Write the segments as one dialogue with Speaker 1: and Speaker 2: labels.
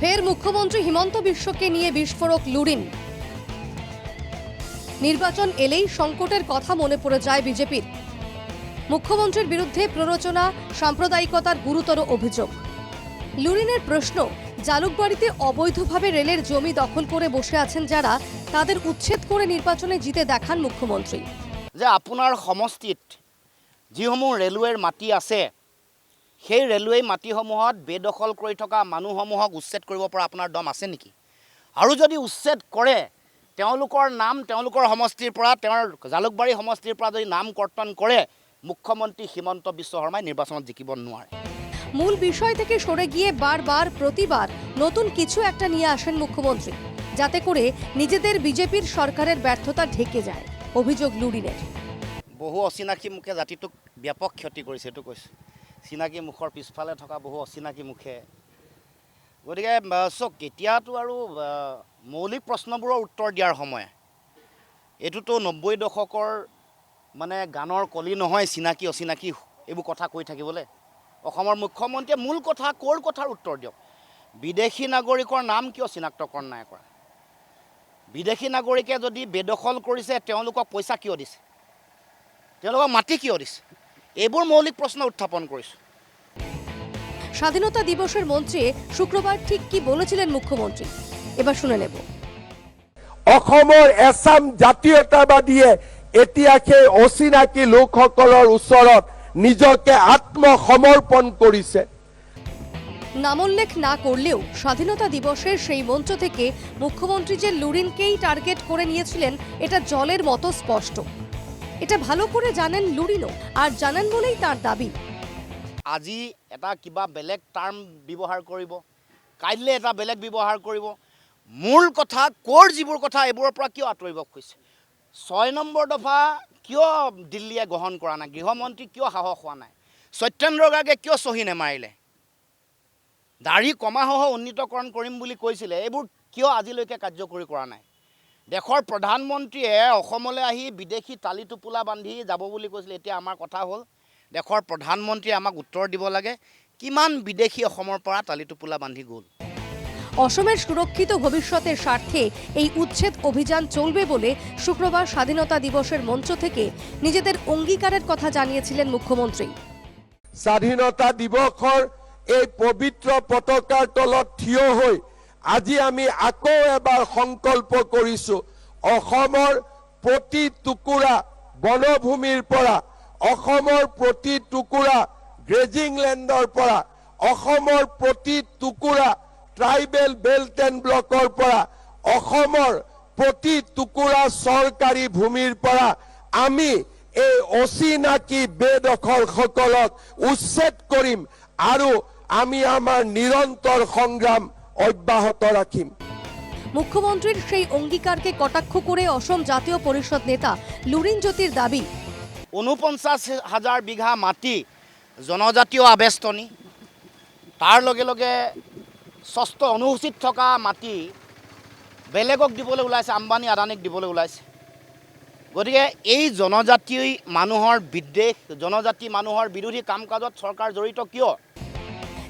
Speaker 1: ফের মুখ্যমন্ত্রী হিমন্ত বিশ্বকে নিয়ে বিস্ফোরক লুরিন। নির্বাচন এলেই সংকটের কথা মনে পড়ে যায় বিজেপির। মুখ্যমন্ত্রীর বিরুদ্ধে প্ররোচনা, সাম্প্রদায়িকতার গুরুতর অভিযোগ। লুরিনের প্রশ্ন, জালুকবাড়িতে অবৈধভাবে রেলের জমি দখল করে বসে আছেন যারা, তাদের উচ্ছেদ করে নির্বাচনে জিতে দেখান মুখ্যমন্ত্রী।
Speaker 2: যে আপনার সমষ্টিত যিসমূহ রেলওয়ের মাটি আছে সেই ৰেলৱে মাটিসমূহত বেদখল কৰি থকা মানুহসমূহক উচ্ছেদ কৰিব পৰা আপোনাৰ দম আছে নেকি? আৰু যদি উচ্ছেদ কৰে তেওঁলোকৰ নাম তেওঁলোকৰ সমষ্টিৰ পৰা তেওঁৰ জালুকবাৰী সমষ্টিৰ পৰা যদি নাম কৰ্তন কৰে মুখ্যমন্ত্ৰী হিমন্ত বিশ্ব শৰ্মাই নিৰ্বাচনত জিকিব নোৱাৰে।
Speaker 1: মূল বিষয় থেকে সরে গিয়ে বারবার প্রতিবার নতুন কিছু একটা নিয়ে আসেন মুখ্যমন্ত্রী যাতে করে নিজেদের বিজেপির সরকারের ব্যর্থতা ঢেকে যায়। অভিযোগ লুরিনের।
Speaker 2: বহু অচিনাকি মুখে জাতিটোক ব্যাপক ক্ষতি কৰিছে এইটো কৈছোঁ। চিনাকি মুখৰ পিছফালে থকা বহু অচিনাকি মুখে। গতিকে আহ, চাওক এতিয়াতো আৰু মৌলিক প্ৰশ্নবোৰৰ উত্তৰ দিয়াৰ সময়। এইটোতো নব্বৈ দশকৰ মানে গানৰ কলি নহয় চিনাকি অচিনাকি এইবোৰ কথা কৈ থাকিবলৈ। অসমৰ মুখ্যমন্ত্ৰীয়ে মূল কথা ক'ৰ কথাৰ উত্তৰ দিয়ক? বিদেশী নাগৰিকৰ নাম কিয় চিনাক্তকৰণ নাই কৰা? বিদেশী নাগৰিকে যদি বেদখল কৰিছে তেওঁলোকক পইচা কিয় দিছে? তেওঁলোকক মাটি কিয় দিছে? এইবোৰ মৌলিক প্ৰশ্ন উত্থাপন কৰিছোঁ।
Speaker 1: স্বাধীনতা দিবসের মঞ্চে শুক্রবার ঠিক কি বলেছিলেন মুখ্যমন্ত্রী এবার শুনে নেব।
Speaker 3: অসমৰ এছাম জাতীয়তাবাদীয়ে এতিয়া সেই অচিনাকি লোকসকলৰ ওচৰত নিজকে আত্মসমৰ্পণ কৰিছে।
Speaker 1: নামোল্লেখ না করলেও স্বাধীনতা দিবসের সেই মঞ্চ থেকে মুখ্যমন্ত্রী যে লুরিনকেই টার্গেট করে নিয়েছিলেন এটা জলের মতো স্পষ্ট। এটা ভালো করে জানেন লুরিনও আর জানেন বলেই তার দাবি।
Speaker 2: আজি এটা কিবা বেলেগ টাৰ্ম ব্যৱহাৰ কৰিব, কাইলৈ এটা বেলেগ ব্যৱহাৰ কৰিব। মূল কথা, ক'ৰ যিবোৰ কথা, এইবোৰৰ পৰা কিয় আঁতৰিব খুজিছে? ছয় নম্বৰ দফা, কিয় দিল্লীয়ে গ্ৰহণ কৰা নাই? গৃহমন্ত্ৰী কিয় সাহস হোৱা নাই? সত্যেন্দ্ৰ গাৰ্গে কিয় চহী নেমাৰিলে? দাড়ি কমাসহ উন্নীতকৰণ কৰিম বুলি কৈছিলে, এইবোৰ কিয় আজিলৈকে কাৰ্যকৰী কৰা নাই? দেশৰ প্ৰধানমন্ত্ৰীয়ে অসমলৈ আহি বিদেশি টালি টোপোলা বান্ধি যাব বুলি কৈছিলে এতিয়া আমাৰ কথা হ'ল দেশৰ প্ৰধানমন্ত্ৰীয়ে আমাক উত্তৰ দিব লাগে কিমান বিদেশি অসমৰ পৰা টালি টোপোলা বান্ধি গ'ল।
Speaker 1: অসমের সুরক্ষিত ভবিষ্যতের স্বার্থে এই উচ্ছেদ অভিযান চলবে বলে শুক্রবার স্বাধীনতা দিবসের মঞ্চ থেকে নিজেদের অঙ্গীকারের কথা জানিয়েছিলেন মুখ্যমন্ত্রী।
Speaker 3: স্বাধীনতা দিৱসৰ এই পবিত্ৰ পতাকাৰ তলত থিয় হৈ আজি আমি আকৌ এবাৰ সংকল্প কৰিছো, অসমৰ প্ৰতি টুকুৰা বনভূমিৰ পৰা, অসমৰ প্ৰতি টুকুৰা গ্ৰেজিং লেণ্ডৰ পৰা, অসমৰ প্ৰতি টুকুৰা ট্ৰাইবেল বেল্ট এণ্ড ব্লকৰ পৰা, অসমৰ প্ৰতি টুকুৰা চৰকাৰী ভূমিৰ পৰা আমি এই অচিনাকি বেদখলসকলক উচ্ছেদ কৰিম আৰু আমি আমাৰ নিৰন্তৰ সংগ্ৰাম অব্যাহত ৰাখিম
Speaker 1: মুখ্যমন্ত্রীর সেই অঙ্গীকারকে কটাক্ষ করে অসম জাতীয় পরিষদ নেতা লুরিন জ্যোতির দাবি।
Speaker 2: ঊনপঞ্চাছ হাজাৰ বিঘা মাটি জনজাতীয় আবেষ্টনী। তাৰ লগে লগে ষষ্ঠ অনুসূচিত থকা মাটি বেলেগক দিবলৈ ওলাইছে আম্বানী আদানীক দিবলৈ ওলাইছে। গতিকে এই জনজাতি মানুহৰ বিদ্বেষ জনজাতি মানুহৰ বিৰোধী কাম কাজত চৰকাৰ জড়িত কিয়?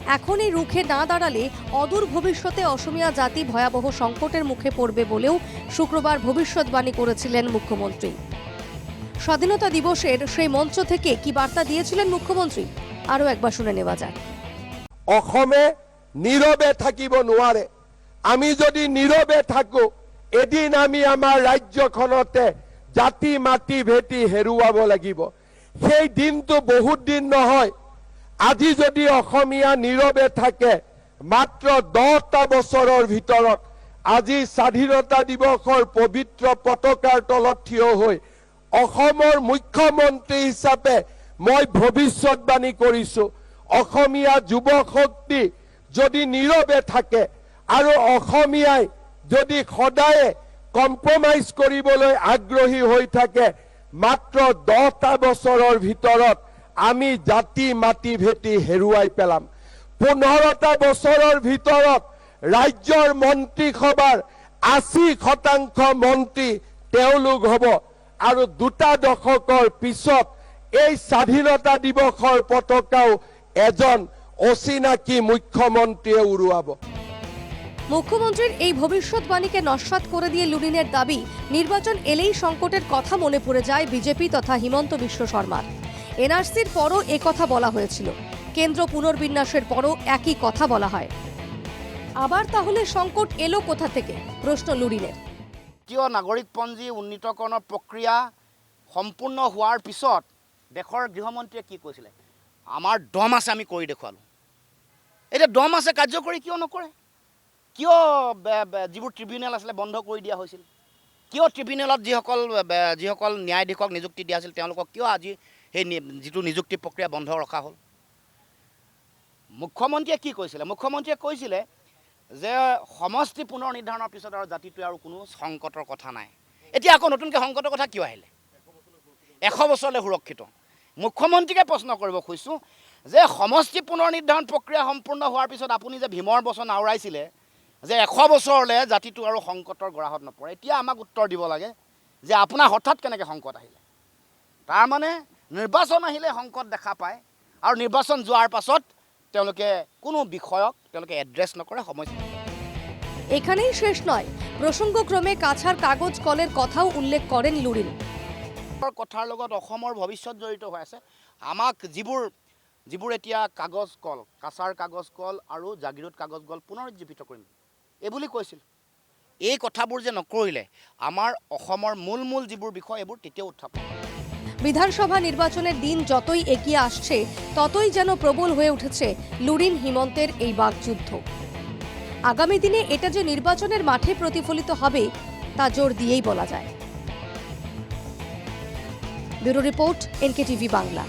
Speaker 1: এখনই রুখে না দাঁড়ালে অদূর ভবিষ্যতে অসমিয়া জাতি ভয়াবহ সংকটের মুখে পড়বে বলেও শুক্রবার ভবিষ্যৎবাণী করেছিলেন মুখ্যমন্ত্রী। স্বাধীনতা দিবসের সেই মঞ্চ থেকে কি বার্তা দিয়েছিলেন মুখ্যমন্ত্রী? আরও একবার শুনে নেওয়া যাক।
Speaker 3: অসমে নীরবে থাকিব নোৱাৰে। আমি যদি নীরবে থাকো, এদিন আমি আমাৰ ৰাজ্যখনতে জাতি মাটি ভেটি হেৰুৱাব লাগিব। সেই দিনটো বহুত দিন নহয় আজি যদি অসমীয়া নীৰৱে থাকে, মাত্ৰ দহটা বছৰৰ ভিতৰত আজি স্বাধীনতা দিৱসৰ পবিত্ৰ পতাকাৰ তলত থিয় হৈ অসমৰ মুখ্যমন্ত্ৰী হিচাপে মই ভৱিষ্যৎবাণী কৰিছো, অসমীয়া যুৱ শক্তি যদি নীৰৱে থাকে আৰু অসমীয়াই যদি সদায়ে কম্প্ৰমাইজ কৰিবলৈ আগ্ৰহী হৈ থাকে, মাত্ৰ দহটা বছৰৰ ভিতৰত আমি জাতি মাটি ভেটি হেৰুৱাই পেলাম। পোন্ধৰটা বছৰৰ ভিতৰত ৰাজ্যৰ মন্ত্ৰীসভাৰ আশী শতাংশ মন্ত্ৰী তেওঁলোক হ'ব আৰু দুটা দশকৰ পিছত এই স্বাধীনতা দিৱসৰ পতাকাও এজন অচিনাকি মুখ্যমন্ত্ৰীয়ে উৰুৱাব।
Speaker 1: মুখ্যমন্ত্রীর এই ভবিষ্যৎবাণীকে নস্বাত করে দিয়ে লুরিনের দাবি। নির্বাচন এলেই সংকটের কথা মনে পড়ে যায় বিজেপি তথা হিমন্ত বিশ্ব শর্মার। এনআরসির পরও কথা বলা হয়েছিল। কেন্দ্র পুনর্বিন্যাসের পরও একই কথা বলা হয়। আবার তাহলে সংকট এলো কোথা থেকে? প্ৰশ্ন লুৰিনের
Speaker 2: জাতীয় নাগৰিকপঞ্জী উন্নীতকৰণৰ প্ৰক্ৰিয়া সম্পূৰ্ণ হোৱাৰ পিছত দেশৰ গৃহমন্ত্ৰীয়ে কি কৈছিলে? আমাৰ দম আছে, আমি কৰি দেখুৱালোঁ। এতিয়া দম আছে, কাৰ্যকৰী কিয় নকৰে? কিয় যিবোৰ ট্ৰিবিউনেল আছিলে, বন্ধ কৰি দিয়া হৈছিল? কিয় ট্ৰিবিউনেলত যিসকল যিসকল ন্যায়াধীশক নিযুক্তি দিয়া আছিল তেওঁলোকক কিয় আজি সেই যিটো নিযুক্তি প্ৰক্ৰিয়া বন্ধ ৰখা হ'ল। মুখ্যমন্ত্ৰীয়ে কি কৈছিলে? মুখ্যমন্ত্ৰীয়ে কৈছিলে যে সমষ্টি পুনৰ নিৰ্ধাৰণৰ পিছত আৰু জাতিটোৱে আৰু কোনো সংকটৰ কথা নাই। এতিয়া আকৌ নতুনকৈ সংকটৰ কথা কিয় আহিলে? এশ বছৰলৈ সুৰক্ষিত। মুখ্যমন্ত্ৰীকে প্ৰশ্ন কৰিব খুজিছোঁ যে সমষ্টি পুনৰ নিৰ্ধাৰণ প্ৰক্ৰিয়া সম্পূৰ্ণ হোৱাৰ পিছত আপুনি যে ভীমৰ বচন আওৰাইছিলে যে এশ বছৰলৈ জাতিটো আৰু সংকটৰ গৰাহত নপৰে এতিয়া আমাক উত্তৰ দিব লাগে যে আপোনাৰ হঠাৎ কেনেকৈ সংকট আহিলে। তাৰমানে নিৰ্বাচন আহিলে সংকট দেখা পায় আৰু নিৰ্বাচন যোৱাৰ পাছত তেওঁলোকে কোনো বিষয়ক তেওঁলোকে এড্ৰেছ নকৰে সমস্যা
Speaker 1: এখানেই শেষ নয়। প্ৰসঙ্গক্ৰমে কাছাৰ কাগজ কলেৰ কথাও উল্লেখ কৰেন লুৰিন
Speaker 2: কথাৰ লগত অসমৰ ভৱিষ্যত জড়িত হৈ আছে। আমাক যিবোৰ যিবোৰ এতিয়া কাগজ কল কাছাৰ কাগজ কল আৰু জাগিৰোড কাগজ কল পুনৰুজ্জীৱিত কৰিম। এইবুলি কৈছিল। এই কথাবোৰ যে নকৰিলে আমাৰ অসমৰ মূল মূল যিবোৰ বিষয় এইবোৰ তেতিয়াও উত্থাপন।
Speaker 1: বিধানসভা নির্বাচনের দিন যতই এগিয়ে আসছে, ততই যেন প্রবল হয়ে উঠেছে লুরিন হিমন্তের এই বাকযুদ্ধ। আগামী দিনে এটা যে নির্বাচনের মাঠে প্রতিফলিত হবে, তা জোর দিয়েই বলা যায়। Bureau report NK TV Bangla.